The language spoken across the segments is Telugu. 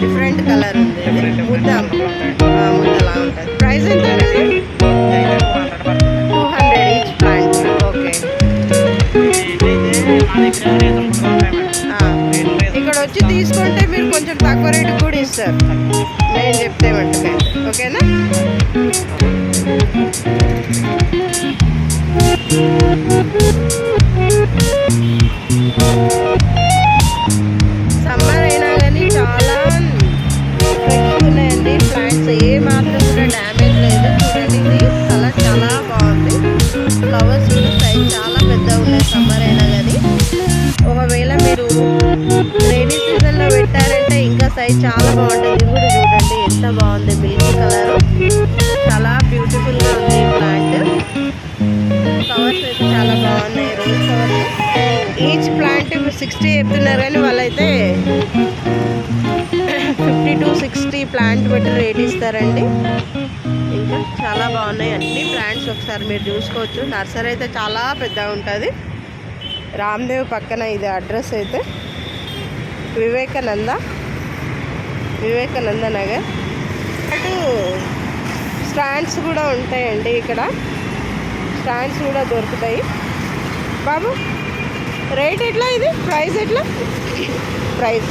డిఫరెంట్ కలర్ ఉంది. ముద్ద ముద్దలా ఉంటుంది. ప్రైస్ ఎంత అనేది ఇదైతే 200 పడుతుంది. Two hundred each plant okay ఇక్కడ వచ్చి తీసుకుంటే మీరు కొంచెం తక్కువ రేటు కూడా ఇస్తారు. నేను చెప్తే మట్టుకైతే. ఓకేనా సమ్మర్ అయినా కానీ చాలా ఫ్రెష్ ఉన్నాయండి ప్లాంట్స్ ఏ మాత్రం కూడా డ్యామేజ్ లేదు. చూడండి ఇది కలర్ చాలా బాగుంది. ఫ్లవర్స్ సైజ్ చాలా పెద్దగా ఉన్నాయి సమ్మర్ అయినా కానీ ఒకవేళ మీరు రైనీ సీజన్లో పెట్టారంటే ఇంకా సైజ్ చాలా బాగుంటుంది. ఇది కూడా చూడండి ఎంత బాగుంది. మిల్కీ కలర్ చాలా బ్యూటిఫుల్గా చాలా బాగున్నాయి ఈచ్ ప్లాంట్ సిక్స్టీ చెప్తున్నారు కానీ వాళ్ళైతే ఫిఫ్టీ టు సిక్స్టీ ప్లాంట్ బట్టి రేట్ ఇస్తారండి. ఇంకా చాలా బాగున్నాయి అన్ని ప్లాంట్స్ ఒకసారి మీరు చూసుకోవచ్చు. నర్సరీ అయితే చాలా పెద్దగా ఉంటుంది. రామ్దేవ్ పక్కన ఇది అడ్రస్ అయితే వివేకానంద వివేకానంద నగర్. అటు స్టాండ్స్ కూడా ఉంటాయండి ఇక్కడ. స్టాండ్స్ కూడా దొరుకుతాయి. బాబు రేట్ ఎట్లా ఇది? ప్రైస్ ఎట్లా? ప్రైస్.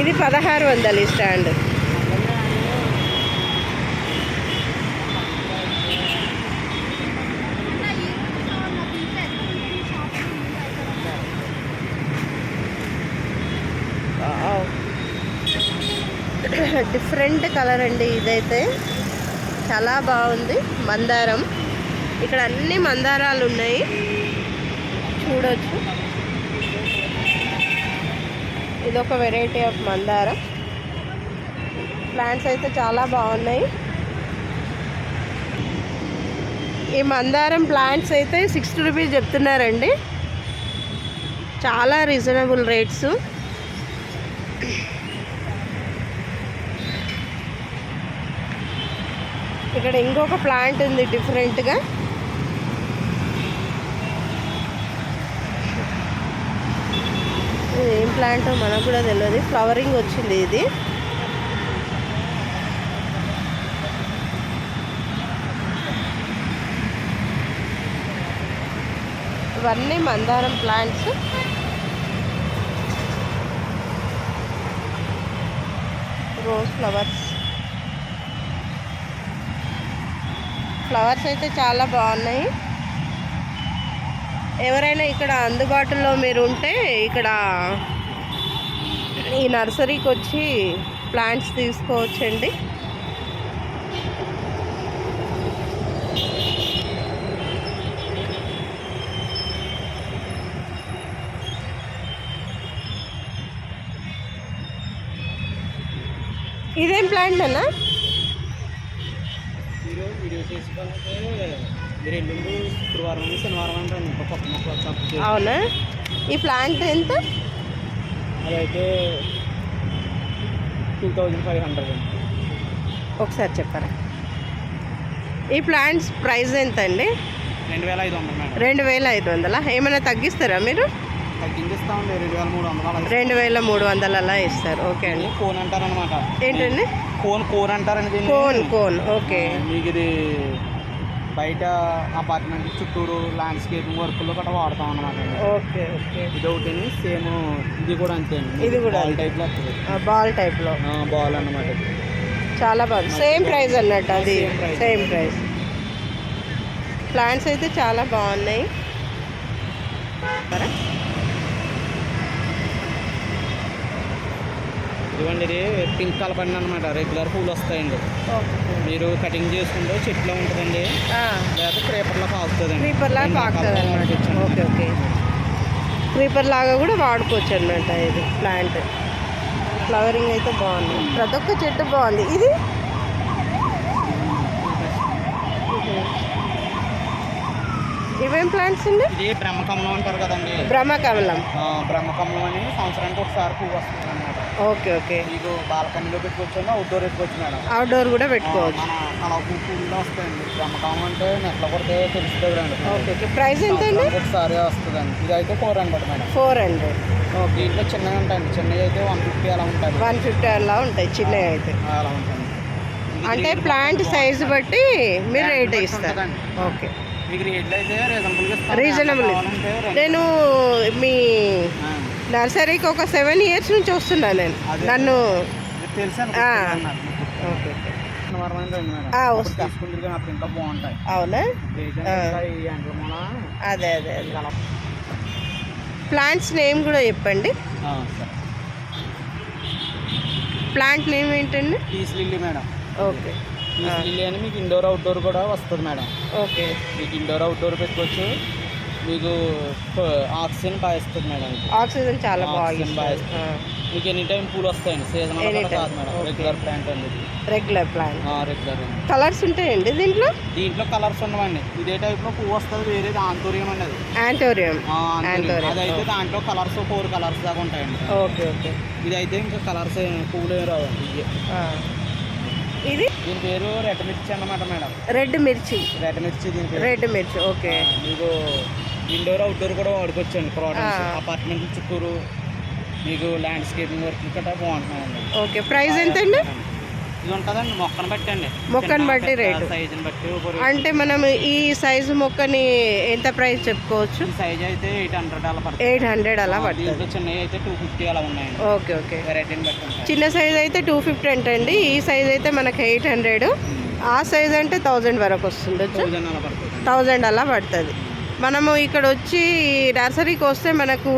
ఇది పదహారు వందలు ఈ స్టాండ్. డిఫరెంట్ కలర్ అండి ఇదైతే. చాలా బాగుంది. మందారం. ఇక్కడ అన్ని మందారాలు ఉన్నాయి. చూడొచ్చు. ఇది ఒక వెరైటీ ఆఫ్ మందారం. ప్లాంట్స్ అయితే చాలా బాగున్నాయి. ఈ మందారం ప్లాంట్స్ అయితే సిక్స్టీ రూపీస్ చెప్తున్నారండి. చాలా రీజనబుల్ రేట్స్ ఇక్కడ ఇంకొక ప్లాంట్ ఉంది డిఫరెంట్గా. ఇది ఏం ప్లాంట్ మనకు కూడా తెలియదు ఫ్లవరింగ్ వచ్చింది ఇది. ఇవన్నీ మందారం ప్లాంట్స్. Rose flowers. ఫ్లవర్స్ అయితే చాలా బాగున్నాయి. ఎవరైనా ఇక్కడ అందుబాటులో మీరు ఉంటే ఇక్కడ ఈ నర్సరీకి వచ్చి ప్లాంట్స్ తీసుకోవచ్చండి. ఇదేం ప్లాంట్ అన్నా చేసుకుంటే మీరు ఎల్లుండి శుక్రవారం నుండి శనివారం మొక్కలు తప్పు అవునా? ఈ ప్లాంట్ ఎంత? అదైతే టూ థౌజండ్ ఫైవ్ హండ్రెడ్ ఒకసారి చెప్పరా. ఈ ప్లాంట్స్ ప్రైస్ ఎంత అండి రెండు వేల ఐదు వందలు రెండు వేల ఐదు వందలా? ఏమైనా తగ్గిస్తారా మీరు? రెండు వేల మూడు వందలు రెండు వేల మూడు అలా ఇస్తారు. ఓకే అండి. కోన్ అంటారనమాట ఏంటండి? కోన్ కోన్ అంటారండి దీన్ని. Cone cone okay. మీకు ఇది బయట అపార్ట్మెంట్ చుట్టూరు ల్యాండ్స్కేపింగ్ వర్క్లో గట్రా వాడతాం అనమాట ఓకే ఓకే. ఇది ఒకటి సేమ్ ఇది కూడా అంతే ఇది కూడా బాల్. టైప్లో బాల్ టైప్లో బాల్ అన్నమాట. ఇది. చాలా బాగుంది. సేమ్ ప్రైస్ అన్నట్టు అది. Same price. ప్లాంట్స్ అయితే చాలా బాగున్నాయి. ఇదిగోండి ఇది పింక్ కలపండి అనమాట రెగ్యులర్ పూలు వస్తాయండి. మీరు కటింగ్ చేసుకుంటే చెట్లో ఉంటుందండి. లేకపోతే క్రేపర్లో కాస్తుందండి క్రీపర్ లాగా పాకుతుంది అనమాట ఓకే ఓకే. క్రీపర్ లాగా కూడా వాడుకోవచ్చు అన్నమాట ఇది ప్లాంట్ ఫ్లవరింగ్ అయితే బాగుంది. ప్రతి ఒక్క చెట్టు బాగుంది. ఇది? ఇవేం ప్లాంట్స్ అండి? ఇది బ్రహ్మకమలం అంటారు కదండి. బ్రహ్మకమలం. బ్రహ్మకమలం అని సంవత్సరానికి ఒకసారి పువ్వు వస్తుంది అనమాట ఓకే ఓకే. మీకు బాల్కనీలో పెట్టుకోవచ్చు అవుట్డోర్ పెట్టుకోవచ్చు మేడం. అవుట్డోర్ కూడా పెట్టుకోవచ్చు. మన వస్తాయండి. అమ్మకం అంటే నెట్లో కొడితే తెలుస్తుంది ఓకే ఓకే. ప్రైస్ ఎంత అండి? ఒకసారి వస్తుందండి. ఇది అయితే four hundred madam four hundred దీంట్లో చిన్నవి ఉంటాయండి. చిన్నవి అయితే వన్ ఫిఫ్టీ అలా ఉంటుంది వన్ ఫిఫ్టీ అలా ఉంటాయి. చిన్నవి అయితే. అలా ఉంటుంది అంటే ప్లాంట్ సైజ్ బట్టి మీరు రేట్ ఇస్తారు. ఓకే. రీజనబుల్. నేను మీ నర్సరీకి ఒక సెవెన్ ఇయర్స్ నుంచి వస్తున్నా నేను. నన్ను ఓకే అవునా? అదే అదే ప్లాంట్స్ నేమ్ కూడా చెప్పండి. ప్లాంట్ నేమ్ ఏంటండి? Peace lily madam. Okay. Peace lily అని మీకు ఇండోర్ అవుట్డోర్ కూడా వస్తుంది మేడం. ఓకే. మీకు ఇండోర్ అవుట్డోర్ పెట్టుకోవచ్చు. మీకు ఆక్సిజన్ బాగా ఇస్తుంది మేడం. ఆక్సిజన్ చాలా ఆక్సిజన్ బాగా. మీకు ఎనీ టైం పూలు వస్తాయండి. Season Any time. కాదు మేడం. Okay. రెగ్యులర్ ప్లాంట్ అండి ఇది. రెగ్యులర్ ప్లాంట్ రెగ్యులర్ కలర్స్ ఉంటాయండి దీంట్లో? దీంట్లో కలర్స్ ఉండవండి. ఇదే టైప్లో పువ్వు వస్తుంది వేరేది ఆంతోరియం అండి అది. యాంటోరియం ఆ, ఆంతోరియం. Anthurium. అదైతే దాంట్లో కలర్స్ ఫోర్ కలర్స్ దాకా ఉంటాయండి. ఓకే ఓకే ఇదైతే ఇంకా కలర్స్ పువ్వులు ఏం రావండి. ఇవే. ఇది? దీని పేరు రెడ్ మిర్చి అన్నమాట మేడం. రెడ్ మిర్చి. రెడ్ మిర్చి దీని పేరు. రెడ్ మిర్చి ఓకే ఆ, మీకు ఇండోర్ అవుట్డోర్ కూడా వాడుకోవచ్చండి ప్రోడక్ట్స్. అపార్ట్మెంట్ చుట్టూరు మీకు ల్యాండ్స్కేపింగ్ వర్క్ గట్రా బాగుంటున్నాయండి. ఓకే ప్రైస్ ఎంత అండి ఇది ఉంటుందండి మొక్కను బట్టి అండి. మొక్కను బట్టి రేటు. సైజుని బట్టి. అంటే మనం ఈ సైజు మొక్కని ఎంత ప్రైస్ చెప్పుకోవచ్చు? సైజ్ అయితే ఎయిట్ హండ్రెడ్ అలా పడుతుంది. ఎయిట్ హండ్రెడ్ అలా ఆ, పడుతుంది. చిన్నవి అయితే టూ ఫిఫ్టీ అలా ఉన్నాయండి. ఓకే ఓకే వెరైటీని బట్టి చిన్న సైజ్ అయితే టూ ఫిఫ్టీ అంటండి ఈ సైజ్ అయితే మనకి ఎయిట్ హండ్రెడ్ ఆ సైజ్ అంటే థౌజండ్ వరకు వస్తుండొచ్చు. థౌజండ్ అలా పడుతుంది. థౌజండ్ అలా పడుతుంది. మనము ఇక్కడ వచ్చి నర్సరీకి వస్తే మనకు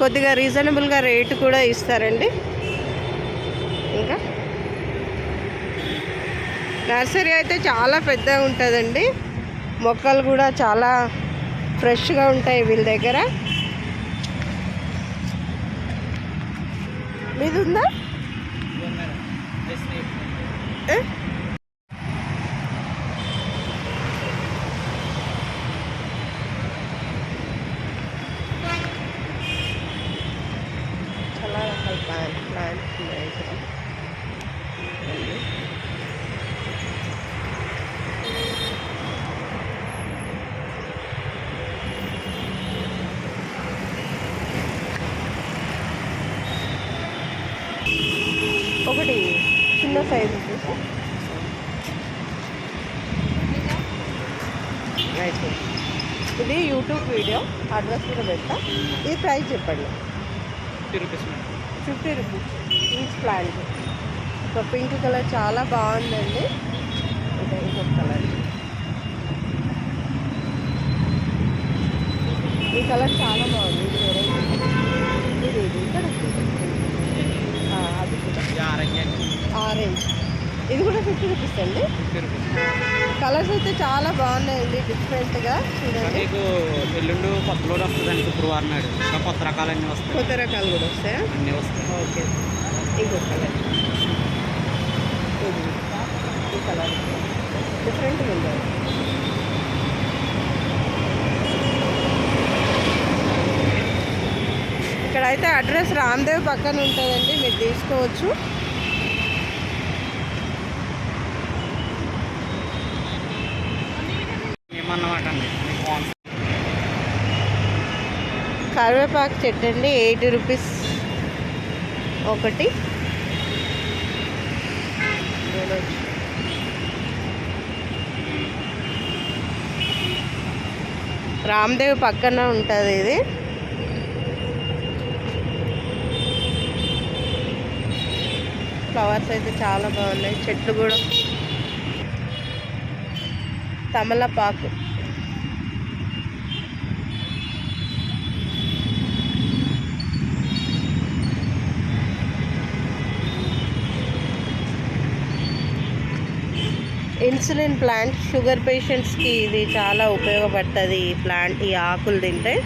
కొద్దిగా రీజనబుల్గా రేటు కూడా ఇస్తారండి. ఇంకా? నర్సరీ అయితే చాలా పెద్దగా ఉంటుందండి. మొక్కలు కూడా చాలా ఫ్రెష్గా ఉంటాయి వీళ్ళ దగ్గర. మీది ఉందా ఏ? చాలా రకాల ప్లాంట్ ప్లాంట్స్ ఉన్నాయి ఇక్కడ ఇవన్నీ. ఒకటి చిన్న సైజు చూసి. అయితే ఇది యూట్యూబ్ వీడియో. అడ్రస్ కూడా పెడతా. ఈ ప్రైస్ చెప్పండి. Fifty rupees fifty rupees. Each plant so pink colour చాలా బాగుందండి. ఇది ఇంకొక కలర్ ఈ కలర్ చాలా బాగుంది. ఇది ఇది. ఇక్కడ అది కూడా. ఆరెంజ్. ఇది కూడా ఫిఫ్టీ రూపీస్ అండి. కలర్స్ అయితే చాలా బాగున్నాయండి. డిఫరెంట్గా చూడండి. మీకు ఎల్లుండి కొత్త లోడ్ వస్తుందండి శుక్రవారం నాడు. కొత్త రకాలన్నీ వస్తాయి. కొత్త రకాలు కూడా వస్తాయా? అన్నీ వస్తాయి. ఓకే. కలర్ ఇది ఈ కలర్ డిఫరెంట్గా ఉంది ఇక్కడ అయితే అడ్రస్ రామ్దేవ్ పక్కన ఉంటుందండి మీరు తీసుకోవచ్చు. కరివేపాకు చెట్టు అండి ఎయిటీ రూపీస్ ఒకటి. రామ్దేవ్ పక్కన ఉంటుంది ఇది. ఫ్లవర్స్ అయితే చాలా బాగున్నాయి. చెట్లు కూడా. తమలపాకు. ఇన్సులిన్ ప్లాంట్ షుగర్ పేషెంట్స్కి ఇది చాలా ఉపయోగపడుతుంది ఈ ప్లాంట్ ఈ ఆకులు తింటే.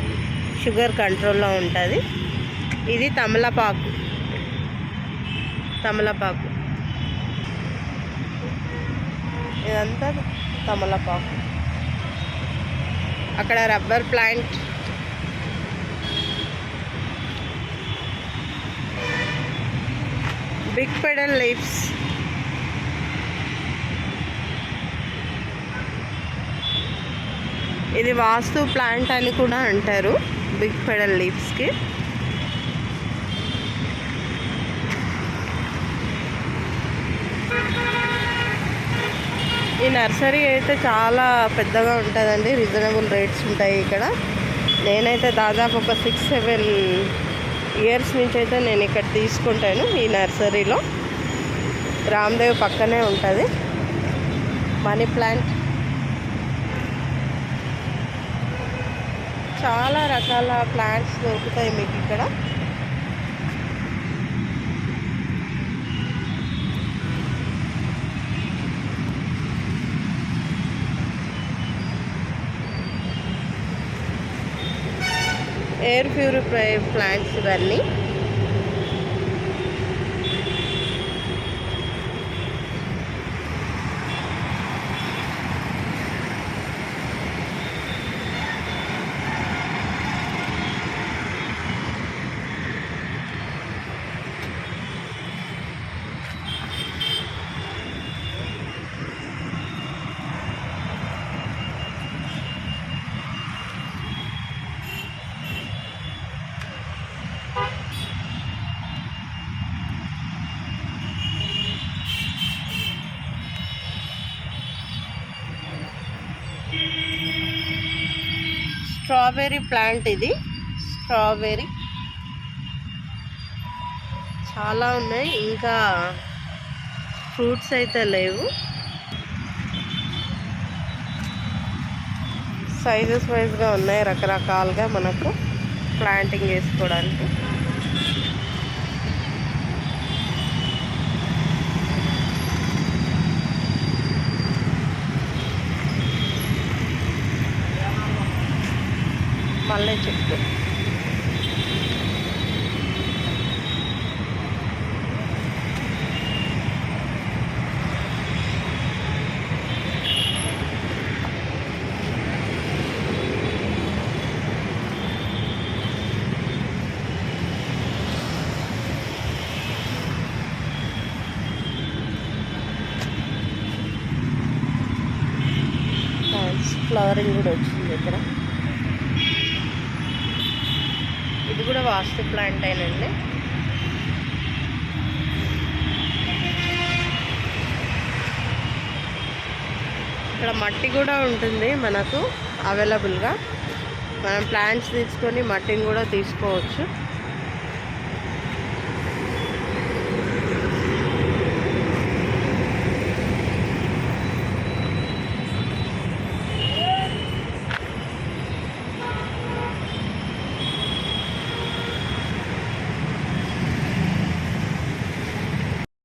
షుగర్ కంట్రోల్లో ఉంటుంది. ఇది తమలపాకు. తమలపాకు. ఇదంతా తమలపాకు. అక్కడ rubber plant. Big petal leaves. ఇది వాస్తు ప్లాంట్ అని కూడా అంటారు బిగ్ పెడల్ లీవ్స్కి ఈ నర్సరీ అయితే చాలా పెద్దగా ఉంటుందండి రీజనబుల్ రేట్స్ ఉంటాయి ఇక్కడ. నేనైతే దాదాపు ఒక సిక్స్ సెవెన్ ఇయర్స్ నుంచి అయితే నేను ఇక్కడ తీసుకుంటాను ఈ నర్సరీలో. రామ్దేవ్ పక్కనే ఉంటుంది. మనీ ప్లాంట్ చాలా రకాల ప్లాంట్స్ దొరుకుతాయి మీకు ఇక్కడ. ఎయిర్ ప్యూరిఫై ప్లాంట్స్ ఇవన్నీ. స్ట్రాబెర్రీ ప్లాంట్ ఇది. స్ట్రాబెర్రీ. చాలా ఉన్నాయి. ఇంకా ఫ్రూట్స్ అయితే లేవు. సైజెస్ వైజ్గా ఉన్నాయి రకరకాలుగా మనకు ప్లాంటింగ్ చేసుకోవడానికి. మల్లె చెట్టు ఫ్లవరింగ్ కూడా వచ్చింది ఇక్కడ ఇది కూడా వాస్తు ప్లాంట్ అయినండి ఇక్కడ మట్టి కూడా ఉంటుంది మనకు అవైలబుల్గా మనం ప్లాంట్స్ తీసుకొని మట్టిని కూడా తీసుకోవచ్చు.